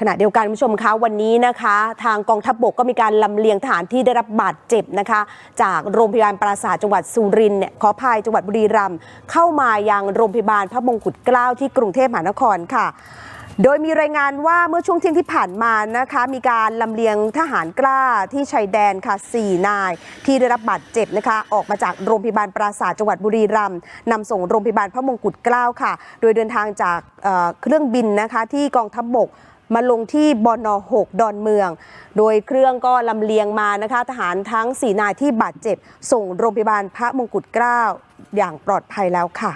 ขณะเดียวกันคุณผู้ชมคะวันนี้นะคะ ทางกองทัพบกก็มีการลำเลียงทหารที่ได้รับบาดเจ็บนะคะ จากโรงพยาบาลปราสาทจังหวัดสุรินทร์เนี่ยขออภัยจังหวัดบุรีรัมย์เข้ามายังโรงพยาบาลพระมงกุฎเกล้าที่กรุงเทพมหานครค่ะ โดยมีรายงานว่าเมื่อช่วงเที่ยงที่ผ่านมานะคะ มีการลำเลียงทหารกล้าที่ชายแดนค่ะ 4 นาย ที่ได้รับบาดเจ็บนะคะ ออกมาจากโรงพยาบาลปราสาทจังหวัดบุรีรัมย์นำส่งโรงพยาบาลพระมงกุฎเกล้าค่ะ โดยเดินทางจากเอ่อเครื่องบินนะคะที่กองทัพบก มาลงที่บอน6ดอนเมือง โดยเครื่องก็ลำเลียงมานะคะทหารทั้ง 4 นายที่บาดเจ็บ ส่งโรงพยาบาลพระมงกุฎเกล้าอย่างปลอดภัยแล้วค่ะ